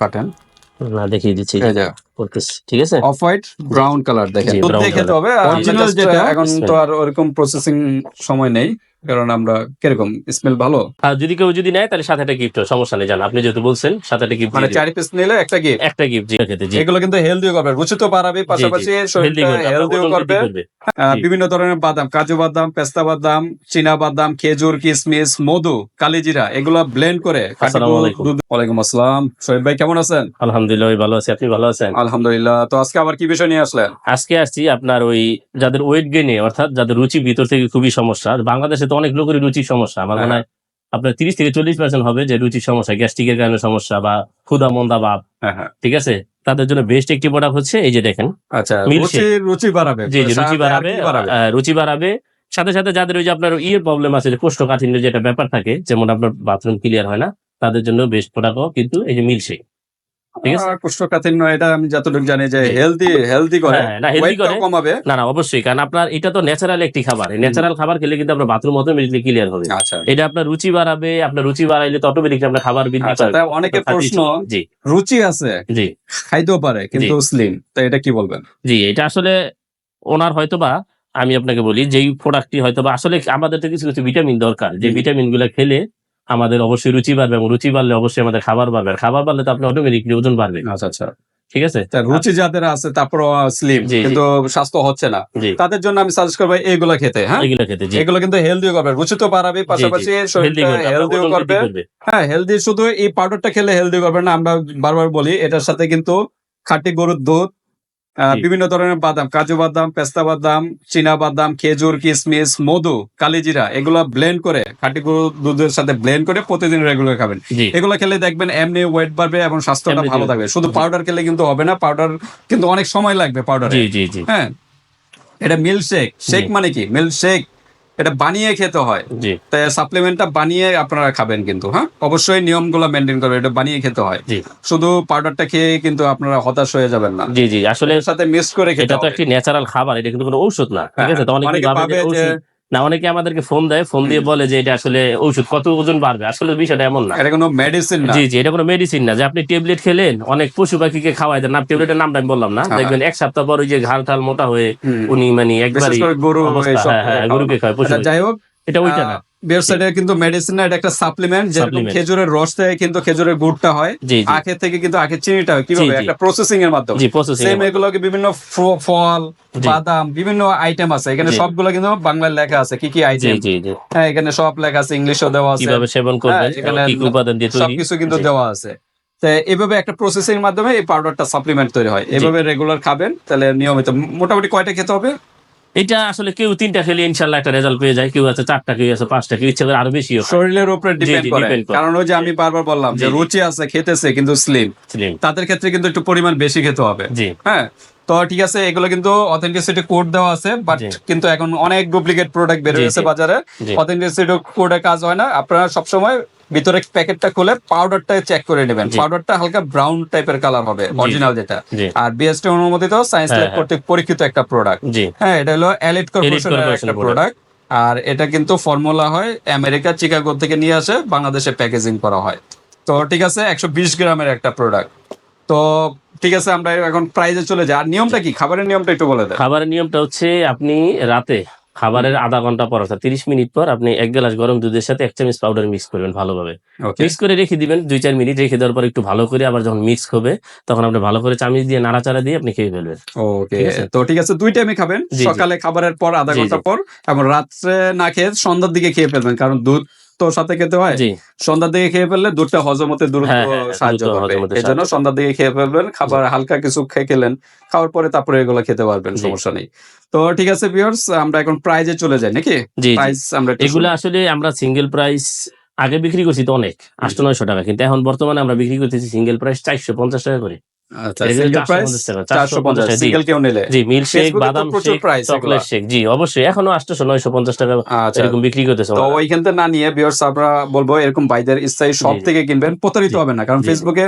কাটেন। না দেখিয়ে দিচ্ছি। করতেছি ঠিক আছে? অফ হোয়াইট ব্রাউন কালার দেখেন। খেতে হবে অরিজিনাল যেটা এখন তো আর ওরকম প্রসেসিং সময় নেই কারণ আমরা কীরকম? স্মেল ভালো? আর যদি কেউ যদি নেয় তাহলে সাথে একটা গিফট সমস্যা নেই জান। আপনি যেহেতু বলছেন সাথে একটা গিফট মানে চারি পিস নিলে একটা গিফট একটা গিফট জি। খেতে জি। এগুলো কিন্তু হেলদিও করবে রুচি তো বাড়াবে পাশাপাশি শরীরটা হেলদিও করবে। বিভিন্ন ধরনের বাদাম কাজু বাদাম পেস্তা বাদাম চীনা বাদাম খেজুর কিশমিশ মধু কালিজিরা এগুলো ব্লেন্ড করে আসসালামু আলাইকুম। ওয়ালাইকুম আসসালাম। শহীদ ভাই কেমন আছেন? আলহামদুলিল্লাহ ভালো আছি। আপনি ভালো আছেন? আলহামদুলিল্লাহ। তো আজকে আবার কি বিষয় নিয়ে আসলেন? আজকে আসছি আপনার ওই যাদের ওয়েট গেনে অর্থাৎ যাদের রুচি ভিতর থেকে খুবই সমস্যা। বাংলাদেশে তো অনেক লোকেরই রুচির সমস্যা। আমার মনে হয় আপনার তিরিশ থেকে চল্লিশ পার্সেন্ট হবে যে রুচির সমস্যা গ্যাস্ট্রিকের কারণে সমস্যা বা ক্ষুদা মন্দা ভাব। হ্যাঁ হ্যাঁ। ঠিক আছে? তাদের জন্য বেস্ট একটি প্রোডাক্ট হচ্ছে এই যে দেখেন আচ্ছা রুচি রুচি বাড়াবে। জি জি রুচি বাড়াবে রুচি বাড়াবে। সাথে সাথে যাদের ওই যে আপনার ইয়ের প্রবলেম আছে যে কোষ্ঠকাঠিন্যের যেটা ব্যাপার থাকে যেমন আপনার বাথরুম ক্লিয়ার হয় না তাদের জন্য বেস্ট প্রোডাক্টও কিন্তু এই যে মিল্কশেক ঠিক আছে? কোষ্ঠকাঠিন্য এটা আমি যতটুকু জানি যে হেলদি হেলদি করে। হ্যাঁ, না, ওয়েটটাও করে। কমাবে। না না অবশ্যই কারণ আপনার এটা তো ন্যাচারাল একটি খাবার। ন্যাচারাল খাবার খেলে কিন্তু আপনার বাথরুম অটোমেটিকলি ক্লিয়ার হবে। আচ্ছা। এটা আপনার রুচি বাড়াবে আপনার রুচি বাড়াইলে তো অটোমেটিকলি আপনার খাবার বৃদ্ধি আচ্ছা পাবে। অনেকের প্রশ্ন জি। রুচি আছে জি। খাইতেও পারে কিন্তু স্লিম তো এটা কি বলবেন? জি এটা আসলে ওনার হয়তোবা আমি আপনাকে বলি যেই প্রোডাক্টটি হয়তোবা আসলে আমাদের তো কিছু কিছু ভিটামিন দরকার। যে ভিটামিনগুলো খেলে আমাদের অবশ্যই রুচি বাড়বে এবং রুচি বাড়লে অবশ্যই আমাদের খাবার বাড়বে। খাবার বাড়লে তো আপনার অটোমেটিকলি ওজন বাড়বে আচ্ছা আচ্ছা। ঠিক আছে? রুচি যাদের আছে তারপর স্লিম। কিন্তু স্বাস্থ্য হচ্ছে না। তাদের জন্য আমি সাজেস্ট করব এইগুলো খেতে হ্যাঁ? এগুলো খেতে এগুলো কিন্তু হেলদিও করবে। রুচি তো বাড়াবে পাশাপাশি হেলদি হেলদিও করবে হ্যাঁ হেলদি শুধু এই পাউডারটা খেলে হেলদি করবে না আমরা বারবার বলি এটার সাথে কিন্তু খাঁটি গরুর দুধ। বিভিন্ন ধরনের বাদাম কাজু বাদাম পেস্তা বাদাম চীনা বাদাম খেজুর কিশমিশ মধু কালিজিরা এগুলো ব্লেন্ড করে খাটি গরু দুধের সাথে ব্লেন্ড করে প্রতিদিন রেগুলার খাবেন। এগুলো খেলে দেখবেন এমনি ওয়েট বাড়বে এবং স্বাস্থ্যটা ভালো থাকবে। শুধু পাউডার খেলে কিন্তু হবে না পাউডার কিন্তু অনেক সময় লাগবে পাউডার হ্যাঁ? এটা মিল্ক শেক শেক মানে কি? মিল্ক শেক এটা বানিয়ে খেতে হয়। তাই সাপ্লিমেন্টটা বানিয়ে আপনারা খাবেন কিন্তু হ্যাঁ? অবশ্যই নিয়মগুলো মেনটেন করবে এটা বানিয়ে খেতে হয়। জি। শুধু পাউডারটা খেয়ে কিন্তু আপনারা হতাশ হয়ে যাবেন না। জি জি। আসলে এর সাথে মিক্স করে খেতে এটা তো একটি ন্যাচারাল খাবার এটা কিন্তু কোনো ঔষধ না ঠিক আছে? তো অনেকে অনেকে ভাবে যে না অনেকে আমাদেরকে ফোন দেয় ফোন দিয়ে বলে যে এটা আসলে ঔষধ কত ওজন বাড়বে? আসলে বিষয়টা এমন না। এটা কোনো মেডিসিন না। জি জি এটা কোনো মেডিসিন না। যে আপনি ট্যাবলেট খেলেন অনেক পশু পাখিকে খাওয়াই দেন না ট্যাবলেটের নামটা আমি বললাম না। হ্যাঁ। দেখবেন এক সপ্তাহ পর ওই যে ঘাল ঠাল মোটা হয়ে উনি মানে একবার একবারই গরু হ্যাঁ, হ্যাঁ, গরুকে খায়, পশু আচ্ছা, যাই হোক এটা ওইটা না। কিন্তু একটা সাপ্লিমেন্ট যেরকম খেজুরের রস থেকে কিন্তু খেজুরের গুড়টা হয় আখের থেকে কিন্তু আখের চিনিটা হয়। কীভাবে। একটা প্রসেসিং এর মাধ্যমে। সেম এগুলোকে বিভিন্ন ফল বাদাম বিভিন্ন আইটেম আছে। এখানে। সবগুলো কিন্তু বাংলায় লেখা আছে কি কি আইটেম হ্যাঁ এখানে সব লেখা আছে ইংলিশও দেওয়া আছে। কীভাবে সেবন হ্যাঁ, এখানে কি কি উপাদান দিয়ে তৈরি। সবকিছু কিন্তু দেওয়া আছে। তো এইভাবে একটা প্রসেসিং এর মাধ্যমে এই পাউডারটা সাপ্লিমেন্ট তৈরি হয়। এইভাবে রেগুলার খাবেন তাহলে নিয়মিত। মোটামুটি কয়টা খেতে হবে? এটা আসলে কেউ তিনটা খেলে ইনশাল্লাহ একটা রেজাল্ট পেয়ে যায়। কেউ আছে চারটা কেউ আছে পাঁচটা কেউ ইচ্ছে করে আরও বেশি শরীরের উপরে ডিপেন্ড করে। কারণ ওই যে আমি বারবার বললাম যে। রুচি আছে খেতেছে কিন্তু স্লিম স্লিম তাদের ক্ষেত্রে কিন্তু একটু পরিমাণ বেশি খেতে হবে। জি। হ্যাঁ? তো ঠিক আছে এগুলো কিন্তু অথেন্টিসিটি কোড দেওয়া আছে বাট কিন্তু এখন অনেক ডুপ্লিকেট প্রোডাক্ট বের হয়েছে বাজারে। অথেন্টিসিটি কোডে কাজ হয় না। আপনারা সবসময় ভিতরে প্যাকেটটা খুলে পাউডারটা চেক করে নেবেন। পাউডারটা হালকা ব্রাউন টাইপের কালার হবে অরিজিনাল যেটা। আর বিএসটি অনুমোদিত সায়েন্স ল্যাব হ্যাঁ। কর্তৃক পরীক্ষিত একটা প্রোডাক্ট হ্যাঁ এটা হলো এলিট কর্পোরেশনের একটা প্রোডাক্ট আর এটা কিন্তু ফর্মুলা হয় আমেরিকা চিকাগো থেকে নিয়ে আসে বাংলাদেশে প্যাকেজিং করা হয়। তো ঠিক আছে একশো বিশ গ্রামের একটা প্রোডাক্ট তো ঠিক আছে আমরা এখন প্রাইজে চলে যাই। আর নিয়মটা কি? খাবারের নিয়মটা একটু বলে দেন। খাবারের নিয়মটা হচ্ছে আপনি রাতে খাবারের আধা ঘণ্টা পর অর্থাৎ তিরিশ মিনিট পর আপনি এক গ্লাস গরম দুধের সাথে এক চামচ পাউডার মিক্স করবেন ভালোভাবে। মিক্স করে রেখে দিবেন দুই চার মিনিট রেখে দেওয়ার পর একটু ভালো করে আবার যখন মিক্স হবে তখন আপনি ভালো করে চামচ দিয়ে নাড়াচাড়া দিয়ে আপনি খেয়ে ফেলবেন। ওকে তো ঠিক আছে দুই টাইমে খাবেন। সকালে খাবারের পর আধা ঘণ্টা পর এবং রাত্রে না খেয়ে সন্ধ্যার দিকে খেয়ে ফেলবেন কারণ দুধ তো সাথে খেতে হয় সন্ধ্যার দিকে খেয়ে ফেললে দুধটা হজম হতে দ্রুত হ্যাঁ, হ্যাঁ, সাহায্য করবে। এই জন্য সন্ধ্যার দিকে খেয়ে ফেলবেন খাবার হালকা কিছু খেয়ে খেলেন খাওয়ার পরে তারপরে এগুলো খেতে পারবেন সমস্যা নেই। তো ঠিক আছে ভিউয়ার্স আমরা এখন প্রাইজে চলে যাই নাকি। প্রাইস আমরা এগুলো আসলে আমরা সিঙ্গেল প্রাইস আগে বিক্রি করছি তো অনেক আটশো নয়শো টাকা কিন্তু এখন বর্তমানে আমরা বিক্রি করতেছি সিঙ্গেল প্রাইস চারশো পঞ্চাশ টাকা করে। আচ্ছা এটা কিন্তু সিঙ্গেল প্রাইস 450 টাকা, 450 450 জি। সিঙ্গেল কেউ নিলে জি মিল্ক শেক Facebook এ তো বাদাম প্রচুর শেক price চকলেট এগুলা। শেক জি অবশ্যই এখনও আটশো নয়শো পঞ্চাশ টাকা আচ্ছা এরকম বিক্রি করতেছে তো। না নিয়ে আমরা বলব এরকম বাইদের স্থায়ী সব। থেকে কিনবেন প্রতারিত হবে না কারণ। ফেসবুকে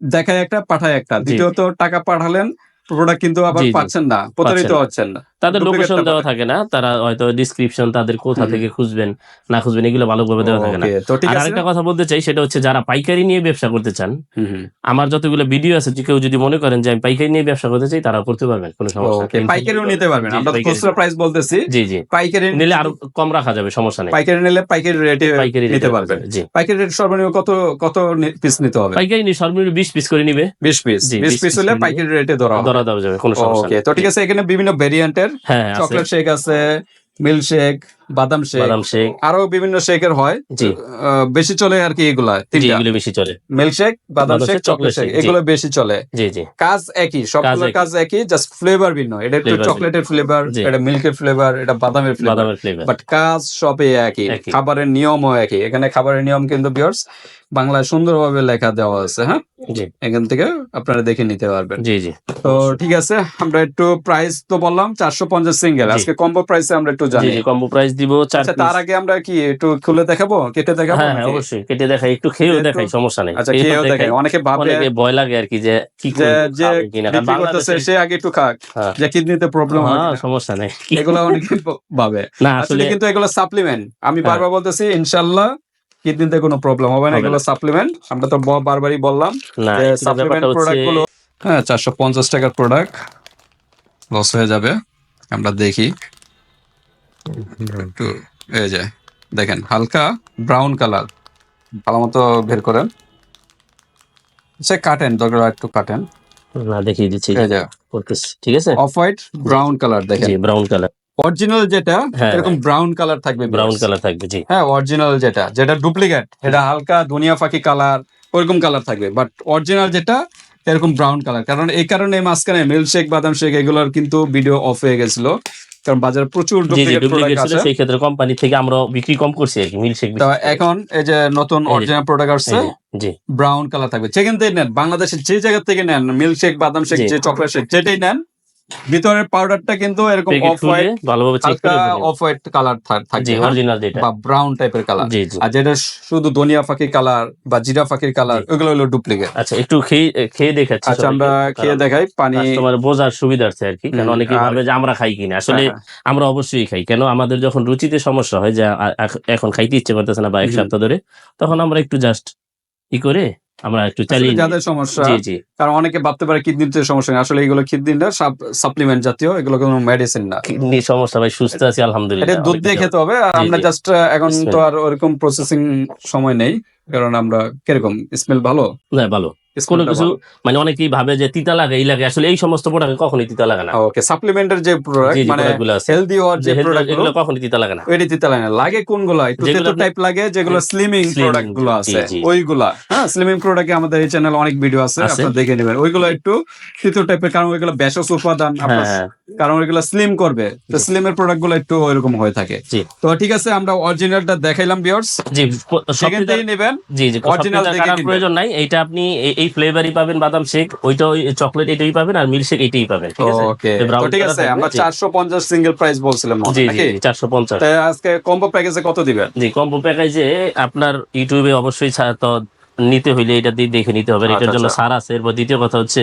দেখায় একটা পাঠায় একটা। দ্বিতীয়ত টাকা পাঠালেন প্রোডাক্ট কিন্তু আবার। পাচ্ছেন না প্রতারিত হচ্ছেন না তাদের লোকেশন দেওয়া থাকে না তারা হয়তো ডিসক্রিপশন তাদের কোথা থেকে খুঁজবেন না খুঁজবেন এগুলো ভালোভাবে দেওয়া থাকে না। আর আরেকটা কথা বলতে চাই সেটা হচ্ছে যারা পাইকারি নিয়ে ব্যবসা করতে চান। আমার যতগুলো ভিডিও আছে যে কেউ যদি মনে করেন যে আমি পাইকারি নিয়ে ব্যবসা করতে চাই তারা করতে পারবেন কোনো সমস্যা নেই। পাইকারিও নিতে পারবেন। আমরা খুচরা প্রাইস বলতেছি। জি জি। পাইকারি নিলে আরও কম রাখা যাবে সমস্যা নেই। পাইকারি নিলে পাইকারি রেটে পাইকারি নিতে পারবেন। জি। পাইকারি রেট সর্বনিম্ন কত কত পিস নিতে হবে? পাইকারি নিয়ে সর্বনিম্ন বিশ পিস করে নিবে। বিশ পিস বিশ 20 পিস হলে পাইকারি রেটে ধরা ধরা দেওয়া যাবে কোনো সমস্যা নেই। তো ঠিক আছে এখানে বিভিন্ন ভেরিয়েন্টের চকলেট শেক আছে। মিল্ক শেক বাদাম শেক বাদাম শেক। আরও বিভিন্ন শেকের হয়। জি। বেশি চলে আর কি এগুলা জি এগুলো বেশি চলে। মিল্ক শেক বাদাম শেক চকলেট শেক এগুলো বেশি চলে। জি জি। কাজ একই সবগুলোর একই। কাজ একই। জাস্ট ফ্লেভার ভিন্ন। এটা একটু চকলেটের ফ্লেভার এটা মিল্কের ফ্লেভার এটা বাদামের ফ্লেভার বাট কাজ সবই একই। খাবারের নিয়মও একই। এখানে খাবারের নিয়ম কিন্তু বিয়ার্স বাংলায় সুন্দরভাবে লেখা দেওয়া আছে হ্যাঁ? এখান থেকে আপনারা দেখে নিতে পারবেন। জি জি। তো ঠিক আছে আমরা একটু প্রাইস তো বললাম চারশো পঞ্চাশ সিঙ্গেল আজকে কম্বো প্রাইসে আমরা একটু জানি। কম্বো প্রাইস দিব চার আচ্ছা তার আগে আমরা কি একটু খুলে দেখাবো? কেটে দেখাবো হ্যাঁ হ্যাঁ অবশ্যই। কেটে দেখাই একটু খেয়েও দেখাই সমস্যা নেই। আচ্ছা খেয়েও দেখাই। অনেকে ভাবে অনেকে ভয় লাগে আর কি যে কি যে বিক্রি করতেছে সে আগে একটু খাক। হ্যাঁ। যে কিডনিতে প্রবলেম হয় হ্যাঁ, সমস্যা নেই। এগুলো অনেকে ভাবে। না আসলে আসলে কিন্তু এগুলো সাপ্লিমেন্ট আমি। বারবার বলতেছি ইনশাল্লাহ কিডনিতে কোনো প্রবলেম হবে না। এগুলো সাপ্লিমেন্ট আমরা তো বারবারই বললাম যে সাপ্লিমেন্ট প্রোডাক্টগুলো হ্যাঁ চারশো পঞ্চাশ টাকার প্রোডাক্ট লস হয়ে যাবে। আমরা দেখি। একটু এই যে দেখেন হালকা ব্রাউন কালার ভালো মতো বের করেন। সে কাটেন দরকার একটু কাটেন। না দেখিয়ে দিচ্ছি। ঠিক আছে? অফ হোয়াইট ব্রাউন কালার দেখেন। ব্রাউন কালার অরিজিনাল যেটা হ্যাঁ, এরকম ব্রাউন কালার থাকবে ব্রাউন কালার থাকবে জি। হ্যাঁ অরিজিনাল যেটা যেটা ডুপ্লিকেট এটা হালকা দুনিয়া ফাঁকি কালার ওরকম কালার থাকবে। বাট অরিজিনাল যেটা এরকম ব্রাউন কালার কারণ এই কারণে মাঝখানে মিল্ক শেক বাদাম শেক এগুলোর কিন্তু ভিডিও অফ হয়ে গেছিল। কারণ বাজারে প্রচুর সেই ক্ষেত্রে কোম্পানি থেকে আমরা বিক্রি কম করছি আর কি মিল্কশেক এখন এই যে নতুন অরিজিনাল প্রোডাক্ট আসছে জি। ব্রাউন কালার থাকবে। সেখান থেকে নেন বাংলাদেশের যে জায়গা থেকে নেন মিল্কশেক বাদাম শেক যে চকলেট শেক যেটাই নেন ভিতরের পাউডারটা কিন্তু এরকম অফ হোয়াইট ভালোভাবে চেক করে অফ হোয়াইট কালার জি থাকবে হ্যাঁ? অরিজিনাল যেটা। বা ব্রাউন টাইপের কালার আর যেটা শুধু ধনিয়া ফাঁকির কালার বা জিরা ফাঁকির কালার। ওগুলো হলো ডুপ্লিকেট আচ্ছা একটু খেয়ে খেয়ে দেখাচ্ছি আচ্ছা আমরা খেয়ে দেখাই পানি তোমার বোঝার সুবিধার্থে আর কি। কারণ অনেকে ভাবে যে আমরা খাই কিনা। আসলে হ্যাঁ, আমরা অবশ্যই খাই। কেন? আমাদের যখন রুচিতে সমস্যা হয় যে এখন খাইতে ইচ্ছে করতেছে না বা এক সপ্তাহ ধরে তখন আমরা একটু জাস্ট ই করে আমরা একটু চালিয়ে যাদের সমস্যা জি জি। কারণ অনেকে ভাবতে পারে কিডনিতে সমস্যা নেই আসলে এগুলো কিডনিটা সাপ্লিমেন্ট জাতীয় এগুলো কোনো মেডিসিন না। কিডনি সমস্যা ভাই সুস্থ আছি আলহামদুলিল্লাহ এটা দুধ দিয়ে খেতে হবে আর আমরা জাস্ট এখন তো আর ওরকম প্রসেসিং সময় নেই কারণ আমরা কীরকম? স্মেল ভালো? না ভালো। কোনো কিছু মানে অনেকেই ভাবে যে তিতা লাগে এই লাগে। আসলে এই সমস্ত প্রোডাক্ট কখনই তিতা লাগে না। ওকে সাপ্লিমেন্টের যে প্রোডাক্ট মানে হেলদি হওয়ার যে প্রোডাক্ট এগুলো কখনই তিতা লাগে না। ওইটা দিতে লাগে না। লাগে কোনগুলো? একটু তেতো টাইপ লাগে যেগুলো স্লিমিং প্রোডাক্টগুলো আছে। ওইগুলা হ্যাঁ স্লিমিং প্রোডাক্টে আমাদের এই চ্যানেল অনেক ভিডিও আছে। আপনারা দেখে নেবেন। ওইগুলো একটু তেতো টাইপের কারণ ওইগুলো ভেষজ উপাদান হ্যাঁ হ্যাঁ। কারণ ওইগুলো স্লিম করবে। তো স্লিমের প্রোডাক্টগুলো একটু ওইরকম হয়ে থাকে। তো ঠিক আছে আমরা অরিজিনালটা দেখাইলাম বিয়ার্স জি প- সেখান থেকেই নেবেন। জি জি original প্রয়োজন নাই। এইটা আপনি এই- এই ফ্লেভারই পাবেন বাদাম শেক ওইটা চকলেট এটাই পাবেন আর মিল্ক শেক এটাই পাবেন ঠিক আছে? ঠিক আছে আমরা জি। চারশো পঞ্চাশ সিঙ্গেল প্রাইস বলছিলাম হয়, জি জি নাকি চারশো পঞ্চাশ। তাই আজকে কম্বো প্যাকেজে কত দিবেন? জি কম্বো প্যাকেজে আপনার ইউটিউবে অবশ্যই তো নিতে হইলে এটা দিয়ে দেখে নিতে হবে। আচ্ছা, এটার জন্য আচ্ছা। সার আছে। এরপর দ্বিতীয় কথা হচ্ছে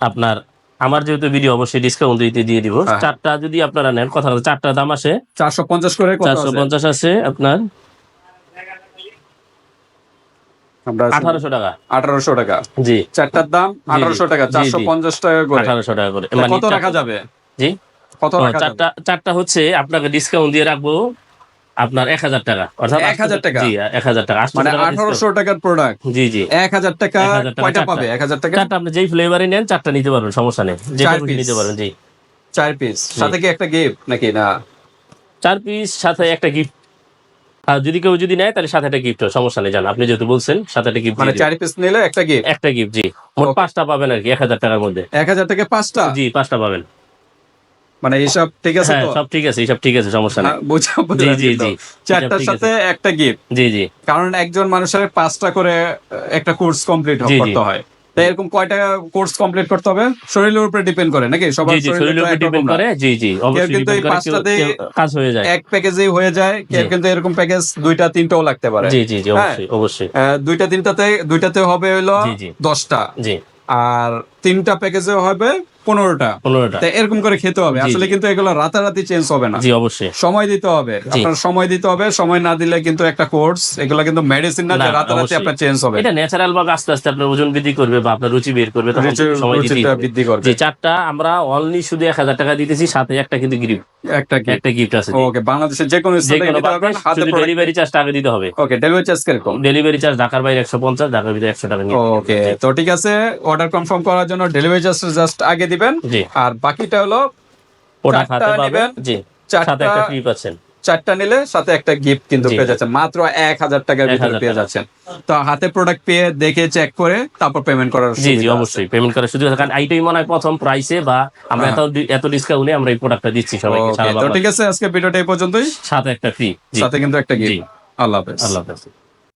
আপনার আমার যেহেতু ভিডিও অবশ্যই ডিসকাউন্ট দিতে দিয়ে দিব। হ্যাঁ। চারটা যদি আপনারা নেন কথা চারটা দাম আসে। চারশো পঞ্চাশ করে কত চারশো? পঞ্চাশ আছে আপনার আমরা আঠারোশো টাকা। আঠারোশো টাকা। জি। চারটার দাম আঠারোশো টাকা চারশো পঞ্চাশ টাকা করে। আঠারোশো টাকা করে। কত রাখা যাবে? জি? কত ও, রাখা যাবে? চারটা চারটা হচ্ছে আপনাকে ডিসকাউন্ট দিয়ে রাখব আপনার এক হাজার টাকা। অর্থাৎ 1000 টাকা? জি এক হাজার টাকা। মানে আঠারোশো টাকার প্রোডাক্ট জি জি। এক হাজার টাকা কয়টা পাবে? এক হাজার টাকা? চারটা আপনি যেই ফ্লেভারে নেন চারটা নিতে পারবেন সমস্যা নেই? নিতে পারবেন জি। চার পিস সাথে কি একটা গিফট নাকি? না। চার পিস সাথে একটা গিফট আর যদি কেউ যদি নেয় তাহলে সাথে একটা গিফট সমস্যা নেই জান। আপনি যেহেতু বলছেন সাথে একটা গিফট মানে চার পিস নিলে একটা গিফট একটা গিফট জি। মোট পাঁচটা পাবেন আর কি এক হাজার টাকার মধ্যে। এক হাজার টাকা পাঁচটা? জি পাঁচটা পাবেন। মানে এইসব ঠিক আছে হ্যাঁ তো? সব ঠিক আছে সব ঠিক আছে সমস্যা নেই। হ্যাঁ, বুঝা জি জি জি। চারটার সাথে একটা গিফট জি জি। কারণ একজন মানুষের পাঁচটা করে একটা কোর্স কমপ্লিট। করতে হয়। তাই এরকম কয়টা কোর্স কমপ্লিট করতে হবে? শরীরের উপরে ডিপেন্ড করে নাকি? সবার শরীরের উপরে ডিপেন্ড করে। জি জি অবশ্যই কিন্তু এই কেউ কাজ হয়ে যায়। এক প্যাকেজেই হয়ে যায় কেউ কিন্তু এরকম প্যাকেজ দুইটা তিনটাও লাগতে পারে। জি জি জি হ্যাঁ। অবশ্যই অবশ্যই। দুইটা তিনটাতে দুইটাতে হবে হলো। দশটা। জি। আর তিনটা প্যাকেজে হবে পনেরোটা। পনেরোটা। এরকম করে খেতে হবে। আসলে কিন্তু এগুলো রাতারাতি চেঞ্জ হবে না। জি অবশ্যই। সময় দিতে হবে। আপনার সময় দিতে হবে। সময় না দিলে কিন্তু একটা কোর্স এগুলো কিন্তু মেডিসিন না যে রাতারাতি আপনার চেঞ্জ হবে। এটা ন্যাচারাল ভাবে আস্তে আস্তে আপনার ওজন বৃদ্ধি করবে বা আপনার রুচি বের করবে তখন সময় রুচিটা বৃদ্ধি করবে। যে চারটা আমরা অনলি শুধু এক হাজার টাকা দিতেছি সাথে একটা কিন্তু গিফট একটা একটা গিফট আছে। ওকে বাংলাদেশের যে কোনো স্থানে পারবেন হাতে ডেলিভারি চার্জটা আগে দিতে হবে। ওকে ডেলিভারি চার্জ কীরকম? ডেলিভারি চার্জ ঢাকার বাইরে একশো পঞ্চাশ ঢাকার ভিতরে একশো টাকা ওকে তো ঠিক আছে অর্ডার কনফার্ম করার জন্য ডেলিভারি চার্জ জাস্ট আগে দিবেন। আর বাকিটা হলো চারটা নেবেন, নিলে সাথে একটা গিফট কিন্তু পেয়ে যাচ্ছেন। মাত্র এক হাজার টাকার ভিতরে পেয়ে যাচ্ছেন। তো হাতে প্রোডাক্ট পেয়ে দেখে চেক করে তারপর পেমেন্ট করার জি জি অবশ্যই। পেমেন্ট করার সুযোগ কারণ এইটাই মনে হয় প্রথম প্রাইসে বা আমরা এত ডি- এত ডিসকাউন্টে আমরা এই প্রোডাক্টটা দিচ্ছি সবাইকে। তো ঠিক আছে আজকে ভিডিওটা এই পর্যন্তই। সাথে একটা ফ্রি সাথে কিন্তু একটা গিফট আল্লাহ হাফেজ। আল্লাহ হাফেজ।